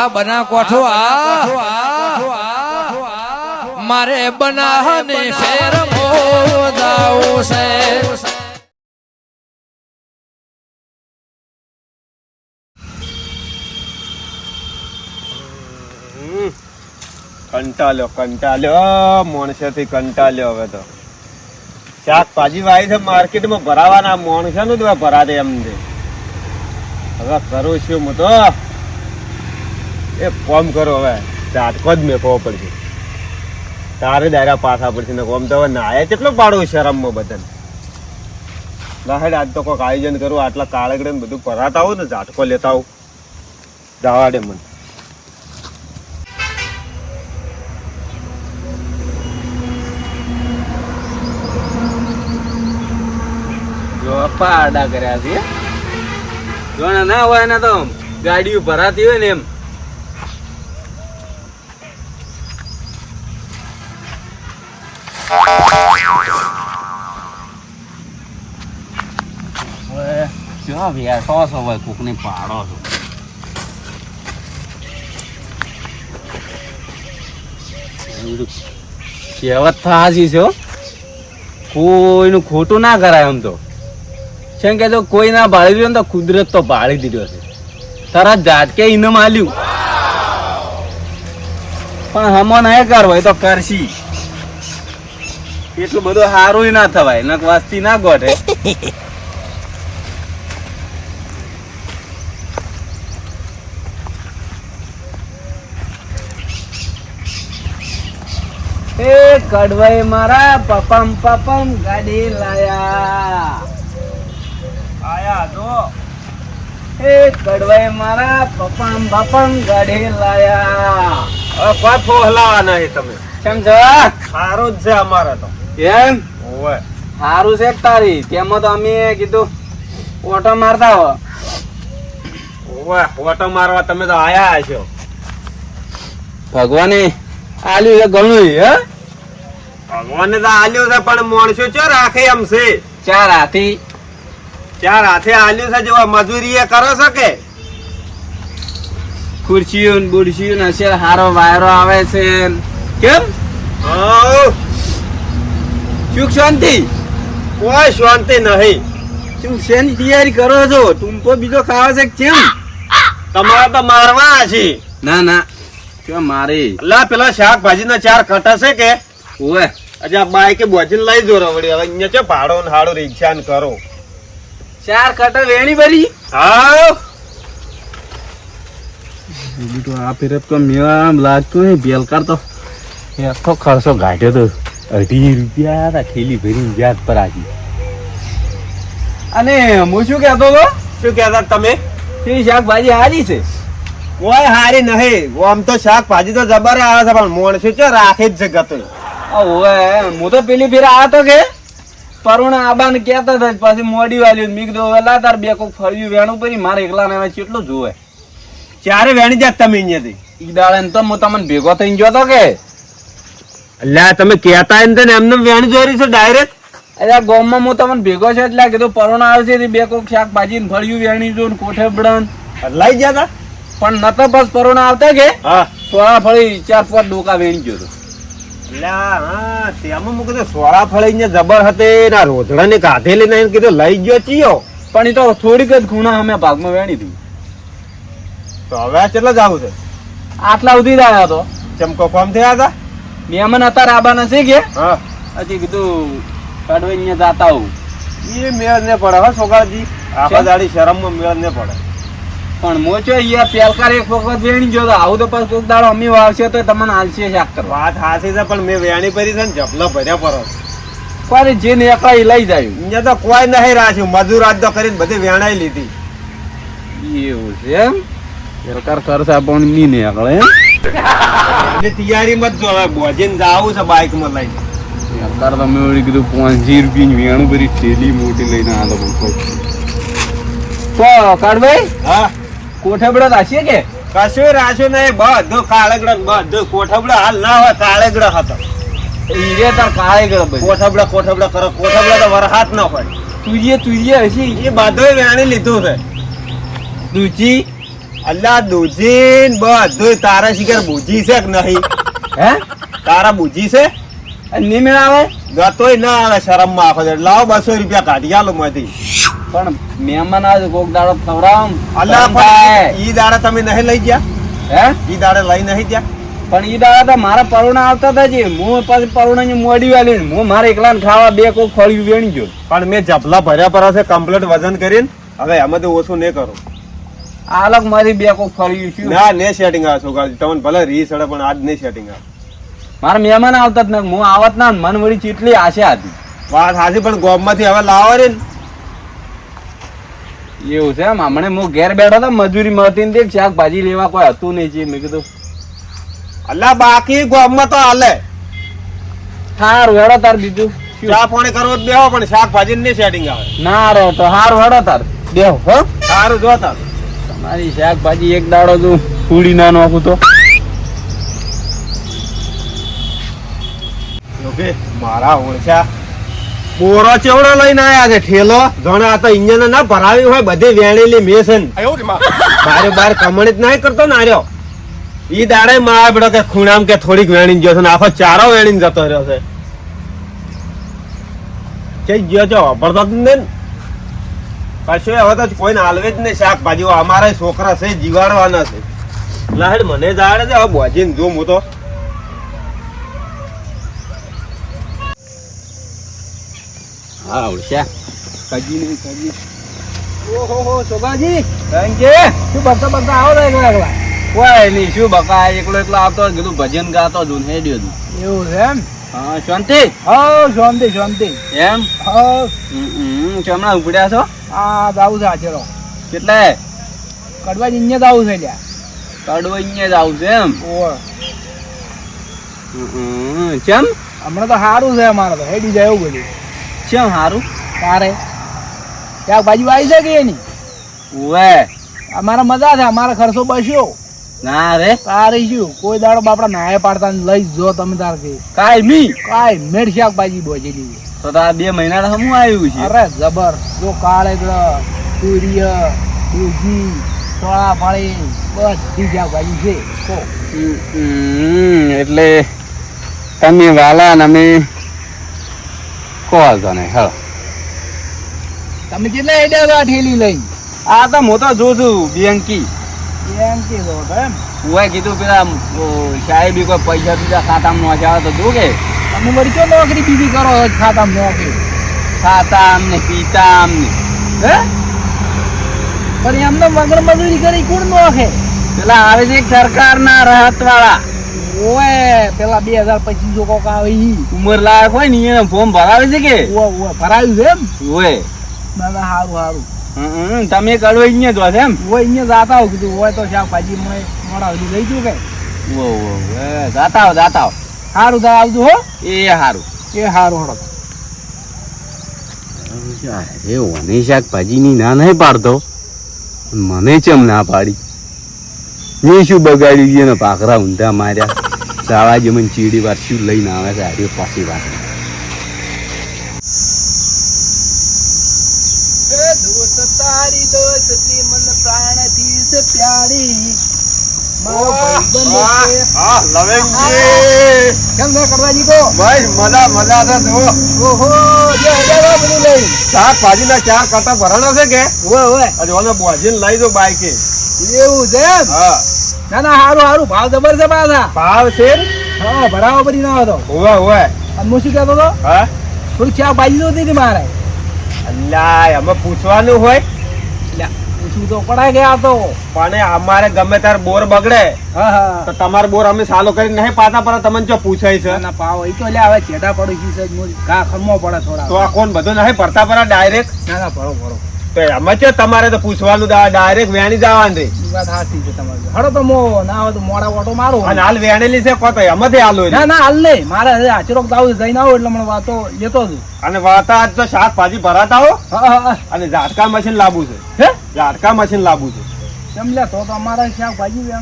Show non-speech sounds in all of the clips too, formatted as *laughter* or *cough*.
આ બના કોઠો આ. મારે બનાહને શેર મોદાવું છે. કંટાળ્યો કંટાળ્યો. માણસેથી કંટાળ્યો હવે તો. શાકભાજી વાય છે માર્કેટમાં ભરાવાના મોણસે નું ભરા દે એમ દે હવે કરું છું હું તો. એ કોમ કરો હવે. ઝાટકો જ મેકવો પડશે તારે દાયરા પાછા પડશે ને કોમ તો હવે નાયા કેટલો છે શરમમાં બધાને. લાહેડ આજ તો કોઈક આયોજન કરું, આટલા કાળગડે ને બધું ભરાતા આવું ને ઝાટકો લેતા આવું. જવા મને. આડા કર્યા છે. જો ના હોય ને તો ગાડીઓ ભરાતી હોય ને એમ. હવે નું ખોટું ના કરાય એમ તો. કેમ કે જો કોઈ ના ભાળી દીધો તો કુદરત તો ભાળી દીધો છે. તારા જાતકે ઇનામ આલ્યું. પણ હમો નહીં કરવો એ તો કરશી. એટલું બધું સારું ના થવાય નક વાસ્તી ના ગોઠે. એ કડવાઈ મારા પપમ પપમ ગાડી લાયા. આયા જો. એ કડવાઈ મારા પપમ પપમ ગાડી લાયા. કોઈ ફોહલાવા નહીં તમે. કેમ છો સારું જ છે અમારે તો. એમ? ઓવે. સારું છે તારી? તેમાં તો અમે કીધું ઓટો મારતા હો. ઓવે ઓટો મારવા તમે તો આયા છો ભગવાને આલ્યું છે ઘણું હે? ભગવાને તો આલ્યું છે પણ માણસો ચો રાખે એમ છે? ચાર હાથી ચાર હાથે આલ્યું છે જેવા મજૂરી એ કરો શકે ખુરશીઓ ને બુરશીઓ ને હારો વાયરો આવે છે. કેમ? હઉ, સુખ શાંતિ? કોઈ શાંતિ નહીં. શું શેની તૈયારી કરો છો? ટૂંપો બીજો ખાવા છે કેમ? તમારે તો મારવા છે. ના ના. કેમ મારી? લા પેલા શાકભાજી ના ચાર કટા છે કે? ઓએ આ બાઈકે બોજીને લઈ જો રવડી. હવે અહીંયા છે ભાડો ને હાડો રિક્ષા ને કરો. ચાર કટા વેણી ભરી? હા બીજું તો આ ફેરત તો મેળા આમ લાગતું નહીં બેલકાર તો. આખો ખર્ચો ગાઢ્યો તો. અઢી રૂપિયા હતા થેલી ભરીને વ્યાજ પર આવી. અને હું શું કહેતો હતો? શું કહેતા તમે? તે શાકભાજી હારી છે. કોઈ હારી નહીં. આમ તો શાકભાજી તો જબર આવે છે પણ માણસો ચો રાખે જ છે ગતો ઓવે હું તો પેલી ફેર આવતો તો કે? પરુણ આબાને કહેતા હતા પછી મોડી વાલ્યું મીક દો વેલા તાર બે કોક ફળ્યું વેણું પડી મારે એકલા ને કેટલું જોવે. ચારે વેણી જાત તમે અહીંયાથી? ઈ દાડે તો હું તમને ભેગો થઈને ગયો તો કે? અલ્યા તમે કહેતા ને એમને વેણ જોરી છે ડાયરેક્ટ અરે ગામમાં હું તમને ભેગો છે એટલે કીધું પરોણા આવશે તે બે કોક શાકભાજી ને ફળ્યું વેણી જો કોઠે બળન લઈ ગયા તા? પણ તો બસ પરોણા આવતા કે? સોળા ફળી ચાર પાંચ ડોકા વેણી ગયો હતો તો સોળા ફળી જબર હતી ના રોધડા ને નહીં કીધું લઈ ગયો ચીયો. પણ એ તો થોડીક જ ખૂણા અમે ભાગમાં વેણી હતી. તો હવે આ કેટલા જાવું છે? આટલા સુધી જ આવ્યો હતો ચમકો કોમ થયા હતા? મહેમાન હતા રાબાના છે કે. હા. હજી કીધું કાઢવા ને જાતા હોઉં. એ મેળ ને પડે હો છોકરાજી આખા દાડી શરમમાં મેળ ને પડે. પણ મોચો અહીંયા પેલકાર એક વખત વેણી જો આવું તો પાછું કોક દાડો અમી વાવશે તો તમને હાલશે શાક કરવા. વાત હાસી છે પણ મેં વેણી ભરી છે ને જપલો ભર્યા પર. કોઈ જે ને એકલા ઈ લઈ જાય. અહીંયા તો કોઈ નહીં રાખ્યું. મજૂર આજ તો કરીને બધી વેણાઈ લીધી. એવું છે એમ? પેલકાર ખર્ચા પણ ની ને એકલા એમ. એટલે તૈયારીમાં મત જો હવે બોજીને જાવું છે બાઇકમાં લઈને. અત્યારે તમે વળી કીધું પાંચી રૂપિયા વેણું બધી થેલી મોટી લઈને આ લોકો તો કાઢભાઈ હા? કોઠે રાશીએ કે? કશું રાશો નહીં બધો કાળેગડો બધો કોઠબડો. હાલ ના હોય કાળેગડો હતો ઈ રે તાર કાળે ગળ ભાઈ. કોઠબડો કોઠબડો કરો. કોઠબડો તો વરહાત ન હોય. તુરીએ તુરીએ હશે. એ બધું વેણી લીધું છે. દૂચી અલ્લા દૂધીન બધું તારા શિખર બુજી છે કે નહીં? *laughs* હે? તારા બુજી છે? નહીં નિમેળ આવે ગતોય ના આવે શરમમાં આખો લાવ બસો રૂપિયા કાઢી આલો માંથી પણ મહેમાન આજ કોક દાડો ખવડાવ અલ્લા પણ ઈ દાડે તમે નહીં લઈ ગયા? હે? ઈ દાડે લઈ નહીં ગયા? પણ ઈ દાડા તો મારા પરુણા આવતા હતા જે. હું પાછી પરુણા ની મોડી વાલી હું મારે એકલા ખાવા બે કોક ફળિયું વેણી ગયો. પણ મેં જપલા ભર્યા પર છે કમ્પ્લીટ વજન કરીને. હવે એમાં તો ઓછું નહીં કરું. આ અલગ મારી બે કોક ફરી છું. ના ને સેટિંગ આ છોકરા તમને ભલે રી સડે પણ આજ નહીં સેટિંગ આવે મારા મહેમાન આવતા જ ને હું આવત ના મન વળી ચીટલી આશા હતી વાત હાજી પણ ગોમમાંથી હવે લાવો રે એવું છે એમ? હમણે હું ઘેર બેઠો હતો મજૂરી મળતી ને શાકભાજી લેવા કોઈ હતું નહીં છે મેં કીધું. અલ્લા બાકી ગોમમાં તો હાલે. હારું હેડો તાર બીજું? ચા પાણી કરવો જ બેહો પણ શાકભાજી નહીં સેટિંગ આવે. ના રહો તો હારું હેડો તાર. દેવ હો. સારું જો તાર. તમારી શાકભાજી એક દાડો તું પૂરી ના નાખું તો. ઓકે મારા ઓળખ્યા બોરો ચેવડો લઈને આયા છે ઠેલો. ઘણા તો ઇન્જન ના ભરાવી હોય બધી વેણેલી મેસન. બારે બાર કમણી જ નહીં કરતો ને આર્યો. ઈ દાડે મારા બેડો કે ખૂણામ કે થોડીક વેણી ગયો છે ને આખો ચારો વેણીને જતો રહ્યો છે. કે ગયો છો વાપરતો જ નહીં ને. કશું હવે તો કોઈને હાલવે જ નહીં શાકભાજી અમારા છોકરા છે જીવાડવાના છે. લાડ મને જાડે છે હવે બોજીને જો હું તો. હા ઓળખ્યા કજી નહીં કજી. ઓહો છોકરાજી કારણ કે? શું બરતા બરતા આવો તો એકલા એકલા? કોઈ નહીં શું બકા એકલો એકલો આવતો કીધું ભજન ગાતો જ હું હેડ્યો એવું છે એમ? હા શાંતિ? હો શાંતિ શાંતિ. એમ? હો હમ હમણાં ઉપડ્યા છો? આ જાવું છે આચરો કેટલે? કડવા અહીંયા જાવું છે લ્યા. કડવા છે એમ. હમ, ચમ હમણાં તો સારું છે અમારે તો. હેડી જાય એવું બધું. ચમ સારું તારે? ત્યાં બાજુ આવી છે કે એની? ઓવે અમારે મજા છે. અમારે ખર્ચો બસ્યો. ના રે. તારે શું? કોઈ દાડો બાપડા નાયા પાડતા લઈ જ તમે તાર કે કાઈ મી કાંઈ મેળ શાકભાજી બોજેલી તો આ બે મહિના હમું આવ્યું છે. અરે જબર જો કાળેગળ સૂર્ય દૂધી સોળા ફળી બધી શાકભાજી છે. તો એટલે તમે વાલા ને અમે કહો છો હા તમે કેટલા હેડ્યા ઠેલી લઈ આ તો હું તો જોઉં છું બેંકી. એમ કે જો એમ? હું કીધું પેલા સાહેબી કોઈ પૈસા બીજા ખાતામાં નોંધાવે તો જોઉં કે તમે વળી કયો નોકરી બીજી કરો છો? ખાતામાં નોકરી. ખાતા અમને પીતા અમને. હે? પણ એમને મગર મજૂરી કરી કોણ નોખે? પેલા આવે છે સરકારના રાહત વાળા ઓએ પેલા બે હજાર પચીસ જો કોક આવે ઈ. ઉંમર લાયક હોય ને એને ફોર્મ ભરાવે છે કે? ઓ ઓ ભરાયું છે એમ? ના ના સારું સારું હમ, તમે કડવો અહીંયા જો એમ? ઓય અહીંયા જાતા હોઉં કીધું હોય તો શાકભાજી મળે મોડા સુધી લઈ જુ કે. ઓ ઓ જાતા આવો જાતા આવો સારું તાર આવજો હો? એ હારું. એ હારું હડો. અરે ઓને શાકભાજીની ના નહીં પાડતો? મને ચમ ના પાડી? મેં શું બગાડ્યું? એને પાકરા ઊંધા માર્યા. સાવા જે મને ચીડી વાર શું લઈને આવે છે? આર્યો પાછી વાત. મારો ભાઈબંધ. હા લવેંગજી. કેમ છે કરવાજી કો ભાઈ મજા મજા છે જો ઓહો જે હજારો બધું લઈ. ના ચાર કાંટા ભરાણા છે કે? ઓય ઓય આજે ઓને બોજીને લઈ જો બાઈકે. એવું છે હા. ના ના હારું સારું ભાવ જબર છે પાછા. ભાવ છે ને? હા ભરાવો બધી ના હતો અને હું શું કહેતો હતો? હા? થોડીક ચા ભાજી જોતી મારે. અલ્લા અમે પૂછવાનું હોય? પૂછવું તો પડાય ગયા તો. પણ અમારે ગમે ત્યારે બોર બગડે તો તમારો બોર અમે સાલો કરી નહીં પાતા પર તમને જો પૂછાય છે. ના પાવ. એ તો લે હવે છેડા પડોશી છે કા ખમો પડે થોડા. તો આ કોણ બધું નહીં પડતા પર ડાયરેક્ટ ના ના ભરો ભરો. તો એમાં છે તમારે તો પૂછવાનું ડાયરેક્ટ વેણી જવાનું રે વાત સાચી છે તમારી. હડો તો મો ના હોય તો મોડા ઓટો મારો. અને હાલ વેણેલી છે કો તો એમાંથી હાલો ના. ના હાલ નહીં. મારે આચરોક દાવ જઈને આવો એટલે મને વાતો લેતો જ. અને વાતા આજ તો શાકભાજી ભરાતા હા. અને ઝાટકા મશીન લાવવું છે. હે? ઝાટકા મશીન લાવવું છે. કેમ લે તો તો શાક ભાજી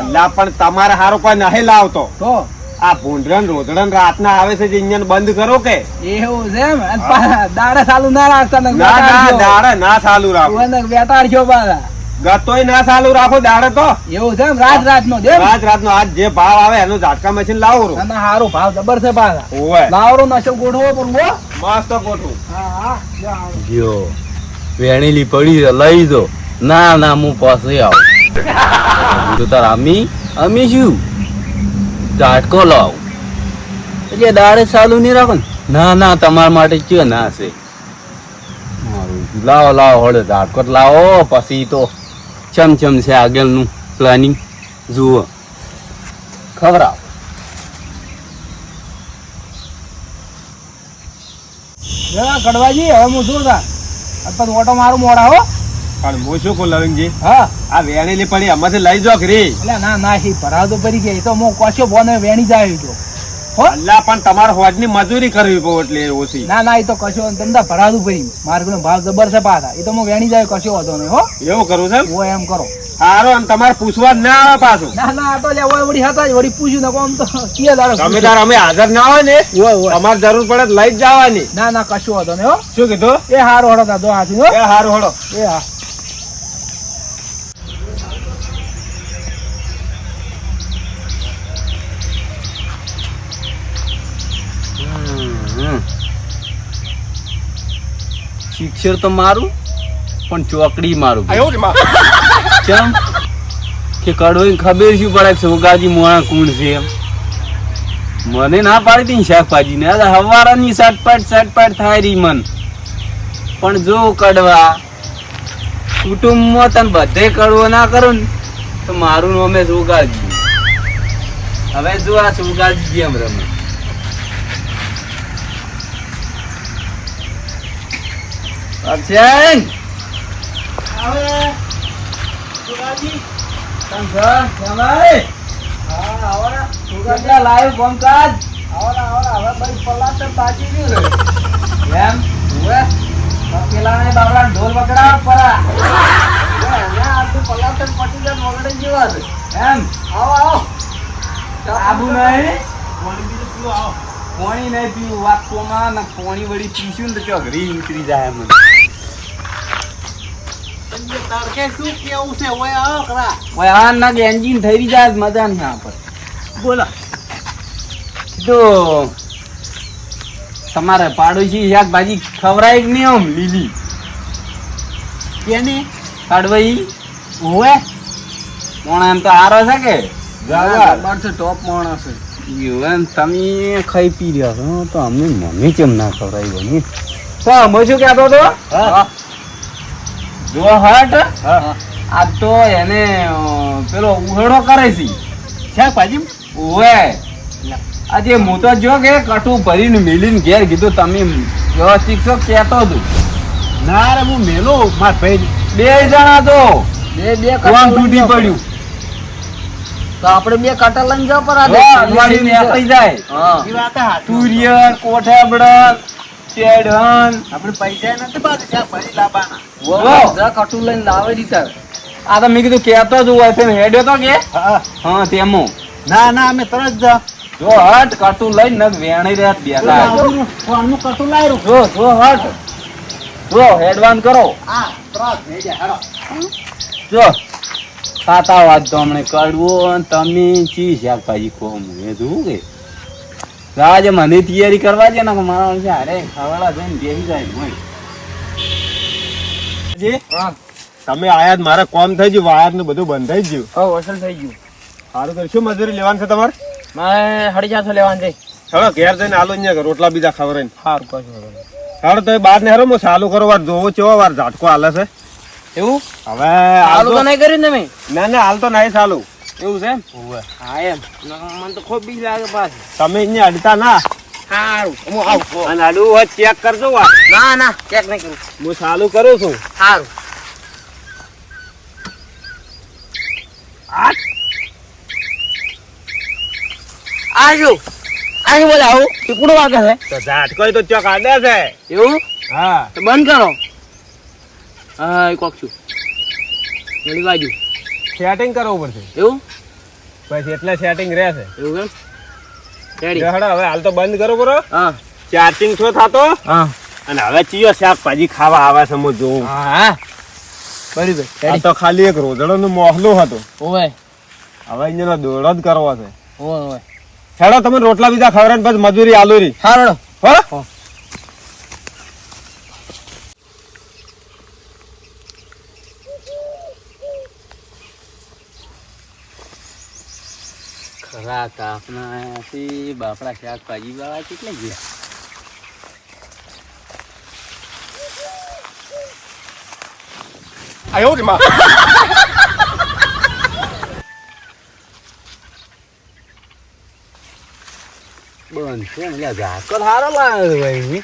અલ્લા પણ તમારે હારો કોઈ નહીં લાવતો. તો? આ ભૂંડરન રોધડન રાતના આવે છે જે ઇન્જન બંધ કરો કે? એવું છે એમ? દાડે સાલું ના રાખતા ના ના દાડે ના ચાલુ રાખો. વેટાડશો પાછા. ગતોય ના ચાલુ રાખો દાડે તો. એવું છે એમ? રાત રાત નો રાત રાત નો આજ જે ભાવ આવે એનું ઝાટકા મશીન લાવો ના ના હારો ભાવ જબર છે પાછા. લાવો લાવરો નશો ગોઠવો પણ મસ્ત ગોઠવું. હા હા. જો વેણેલી પડી લઈ દો ના ના, હું પાસે આવું. તો તાર અમી અમી શું? ઝાટકો લાવ. એટલે દાડે ચાલુ નહીં રાખો ના? ના તમારા માટે કયો ના છે. લાવો લાવો, હળે ઝાટકો લાવો, પછી તો ચમચમ છે આગળનું પ્લાનિંગ જુઓ. ખબર આવ કડવાજી હવે હું શું થા અત્યારે ઓટો મારું મોડા હો. પણ હું શું કહું લવિંગજી હા. આ વેણેલી પડી અમારે લઈ જો ખરી એટલે ના ના એ ભરાવ તો પડી ગયા. એ તો હું કશો બોને વેણી જાય તો. હો? અલ્લા પણ તમારે હોજની મજૂરી કરવી પડે એટલે ઓછી. ના ના એ તો કશો તમને ભરાતું પડી માર્ગનો ભાવ જબર છે પાછા. એ તો હું વેણી જાય કશો વાંધો નહીં હો. એવું કરવું છે હું એમ કરો. સારું અને તમારે પૂછવા જ ના આવે પાછું. ના ના આ તો લે વળી હતા વળી પૂછ્યું ને કોમ તો. કીએ દાડો તમે તાર અમે હાજર ના હોય ને તમારે જરૂર પડે લઈ જ જવાની. ના ના કશું હતો ને હો. શું કીધું? એ હારો હડો દાદો હાથી એ હારું હડો. એ હા. શિક્ષર તો મારું પણ ચોકડી મારું. ચમ કે કડવાઈ ખબર શું પડે કે સોગાજી મોણા કુણ છે એમ. મને ના પાડી હતી શાકભાજી. ને હવારાની સટપટ સટપટ થાય રહી મન. પણ જો કડવા, કુટુંબમાં તને બધે કડવો ના કરો ને, તો મારું નામ છે સોગાજી. હવે જો આ સુગાજી એમ રમે? અક્ષય હવે સુગાજી શંકર જમાઈ હા આવો ને. સુગંધા લાઈવ કામકાજ આવો ને આવો ને. હવે ભાઈ પલાટ તો પાછી ગયું એમ? ઓએ પેલા ને બાબરા ઢોલ વગડા પરા ઓએ ના આ તો પલાટ તો પટી જાય વગડે જેવા છે. એમ? આવો આવો. આબુ નહીં? પોણી નહીં પીવું વાત કોમાં? ને પોણી વળી પીશું ને તો ચોક રી ઉતરી જાય મને તડકે શું કેવું છે? ઓય આવો ઓય આ ના એન્જિન થઈ જાય મજા નહીં આ પર બોલો. તો તમારે પાડોશી શાકભાજી ખવરાય કે નહીં આમ લીલી? કેની? કાઢવાઈ? ઓએ પણ એમ તો આરો છે કે? છે ટોપ માણસ છે. યુવાન તમે ખાઈ પી રહ્યા છો તો અમને મમ્મી કેમ ના ખવડાવી બની તો અમે શું કહેતો હતો હા. જો આ તો એને પેલો ઉહેડો કરે છે. છે પાજી ઓએ આજે હું તો જો કે કટું ભરીને મિલીને ઘેર કીધું તમે વ્યવસ્થિત છો કહેતો હતું ના રે હું મેલો માર ભાઈ. બે જણા તો. બે બે કોણ તૂટી પડ્યું? તો આપણે બે કાંટા લઈને જાવ પર આ જાય. હા. વાત હા તુરિયર આપણે પૈસા નથી લાવવાના. જા કટુ લઈને લાવે આ તો મેં કીધું કેતો જ હોય છે હેડ્યો તો કે? હા. તેમો. ના ના અમે તરત જા જો હટ કટુ લઈને નગ વેણી રહ્યા ફોનનું કટુ લાવ્યું. જો જો હટ. જો હેડવાન કરો. આ હેડો જો ખાતા વાત તો હમણે કડવો અને તમે ચી શાકભાજી ખો હું એ જોવું કે? આજે મને તૈયારી કરવા છે ને મારા વર્ષે અરે ખાવાડા જઈને બેસી જાય ભાઈ હા તમે આયા મારા મારે કોમ થઈ ગયું વાયર ને બધું બંધ થઈ ગયું. હા વસલ થઈ ગયું. સારું કરી શું મજૂરી લેવાનું છે તમારે? મારે સાડી ચારસો લેવાનું છે. ચાલો ઘેર જઈને આલો અહીંયા રોટલા બીજા ખવડાવીને સારું કશું સારું તો બહાર ને હેરો હું ચાલુ કરો વાર જોવો ચેવો વાર ઝાટકો હાલે છે? એવું? હવે હાલ તો- નહીં કર્યું તમે? ના ના હાલ તો નહીં ચાલુ. એવું છે હા એમ. મને તો ખૂબ બીક લાગે પાછું. તમે અહીંયા અડતા ના? સારું હું આવું. અને આડું હોય ચેક કરજો વાર ના ના ચેક નહીં કરું. હું સાલું કરું છું. સારું આજો આજો બોલે આવું ટીપડો વાગે છે. તો ઝાટકો તો ચોક આડે છે. એવું? હા. તો બંધ કરો. હા કોક છું. પેલી બાજુ. સેટિંગ કરવું પડશે એવું? પછી એટલે સેટિંગ રહેશે. એવું કેમ રેડી હેડો હવે હાલ તો બંધ કરો બરો. હા. ચાર્જિંગ છો થાતો? હા. અને હવે ચિયો શાકભાજી ખાવા આવે છે હું જોઉં. હા. બરાબર આ તો ખાલી એક રોજડો નું મોહલું હતું. ઓવે. હવે અહીંયા દોડો જ કરવો છે. ઓવે હેડો તમે રોટલા બીજા ખવડાવીને પછી મજૂરી આલુરી. હારો હો. ખરા તાપના બાપડા શાકભાજી વાળા કેટલે ગયા બંધ છે ને લ્યા ઝાકળ હારો લાવ્યો ભાઈ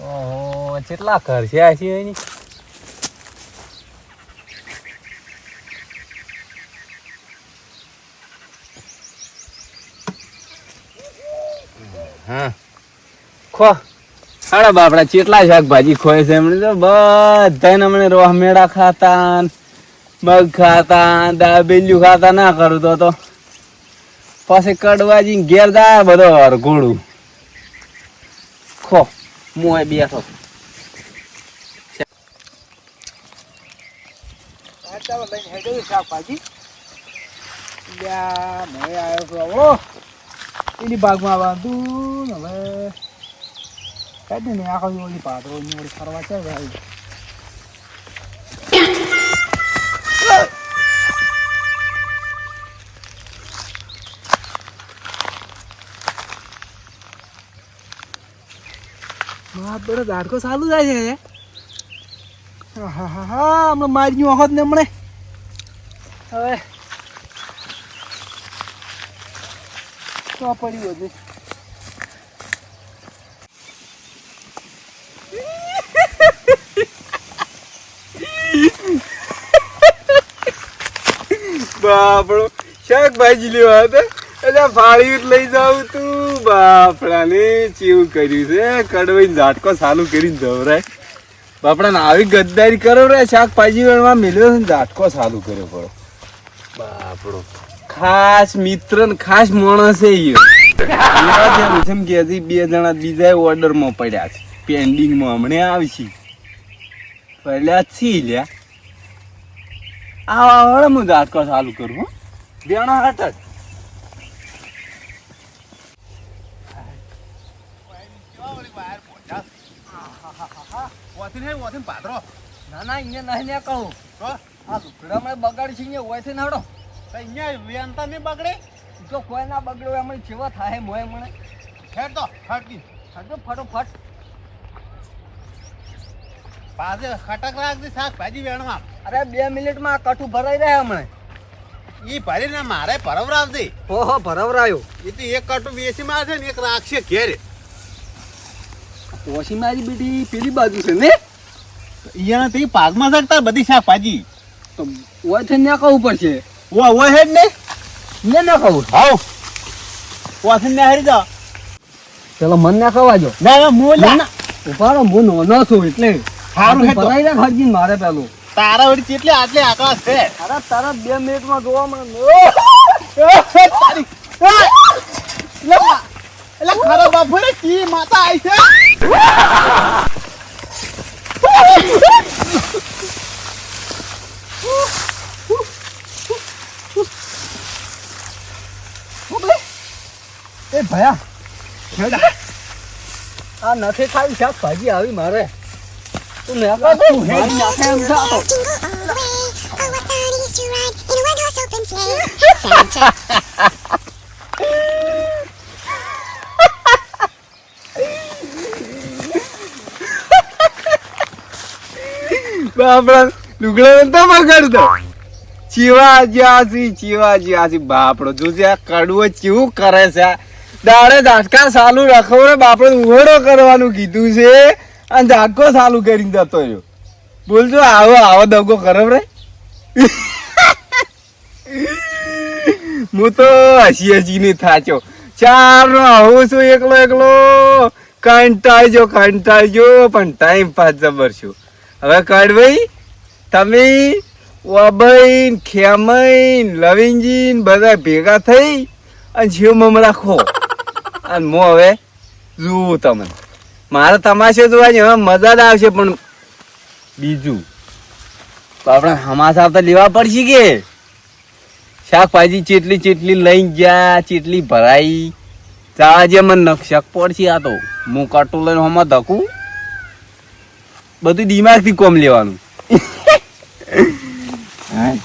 ઓહો કેટલા ખર્ચ્યા છે એની ખો. હાડા બાપડા, ચેટલા શાકભાજી ખોય છે એમણે તો બધાને હમણે રોહ મેળા ખાતા મગ ખાતા દાબેલિયું ખાતા, ના કરું તો તો. પછી કડવાજી ઘેર જાય બધો ગોળું ખો મોય બેઠો. શાકભાજી લ્યા, મેં આવ્યો એની બાગમાં બાંધું હવે કાઢી ને આખો ઓલી પાટો ઓલી ફરવા છે ભાઈ હા બરો ઝાડકો ચાલુ થાય છે હા હા હા હમણાં મારી વખત ને હમણે હવે તો પડ્યું હતું બાપડો શાકભાજી લેવા હતા. એટલે ફાળી લઈ જાઉં તું. બાપડા ને ચેવું કર્યું છે? કડવાઈ ઝાટકો ચાલુ કરીને જવરાય. બાપડા ને આવી ગદ્દારી કરો રે શાકભાજી મેલ્યો છે ને, ઝાટકો ચાલુ કર્યો પડો. બાપડો, ખાસ મિત્ર ને ખાસ માણસ એ જેમ કે હજી બે જણા બીજા ઓર્ડરમાં પડ્યા છે. પેન્ડિંગમાં હમણે આવશે. પડ્યા છી લ્યા. આ હવે હું ઝાટકો ચાલુ કરું હો. બેણા હટ. જ ના ના અહીંયા નહીં ને કહું. આ લુગડા મને બગાડી છે અહીંયા હોય છે ને હડો જો કોઈ ના બગડ્યો એમ જેવા થાય મોય મને. હડો ફટોફટ ખટક રાખતી શાકભાજી વેણવા. અરે બે મિનિટમાં કઠું ભરાઈ રહ્યા હમણાં. ઈ ભરીને મારે ભરવરાવતી ઓહો ભરવરાયો. એ તો એક કટુ બેસી મારશે ને એક રાખશે ઘેરે. ઓછી મારી બેટી પેલી બાજુ છે ને? અહીંયા તે પાકમાં શકતા બધી શાકભાજી. તો ઓય છે ને કહું પડશે. ઓ ઓય હેડ ને? ને ના કહું હાવ. વાસણ ને હરી જાઓ. પેલો મન ના ખવાજો. ના ના હું લે ઊભા રહો હું નાનો છું એટલે. હારું હેડ તો. ભરાઈ રાખ હરજીન મારે પેલું. તારા વળી કેટલી આટલી આકાશ છે? અરે તારા બે મિનિટમાં જોવા મળે. *laughs* તારી એટલે ખરા બાપુ રે કી માતા આવી છે? એ ભયા આ નથી ખાવી શાકભાજી આવી મારે. તું ને તું નાખે એમ છે તો. બાપડા લુગડા તો બગાડતો ચીવા જ્યાસી ચીવા જ્યાસી બાપડો જોજે આ કડવો ચીવું કરે છે. દાડે ઝાટકા ચાલુ રાખો રે બાપડો ઉઘડો કરવાનું કીધું છે અને ઝાટકો ચાલુ કરીને જતો રહ્યો. બોલજો, આવો આવો દગો કરો રે. હું તો હસી હસીને થાચો ચાર નો આવું છું, એકલો એકલો. કંટાળજો કંટાળજો, પણ ટાઈમ પાસ જબર છું. હવે કડવાઈ તમે ઓબઈન, ખેમઈન લવિંગજીન બધા ભેગા થઈ અને જીવ મમરા રાખો. અને મો હવે જુઓ તમે મારે તમાશો જોવાની હવે મજા જ આવશે, પણ બીજું. તો આપણે હમાસા આવતા લેવા પડશે કે? શાકભાજી ચેટલી ચેટલી લઈ ગયા, ચેટલી ભરાઈ. ચા જે મને નકશાક પડશે આ તો. હું કાટું લઈને હમા ધકું. બધું દિમાગથી કોમ લેવાનું. *laughs* હા.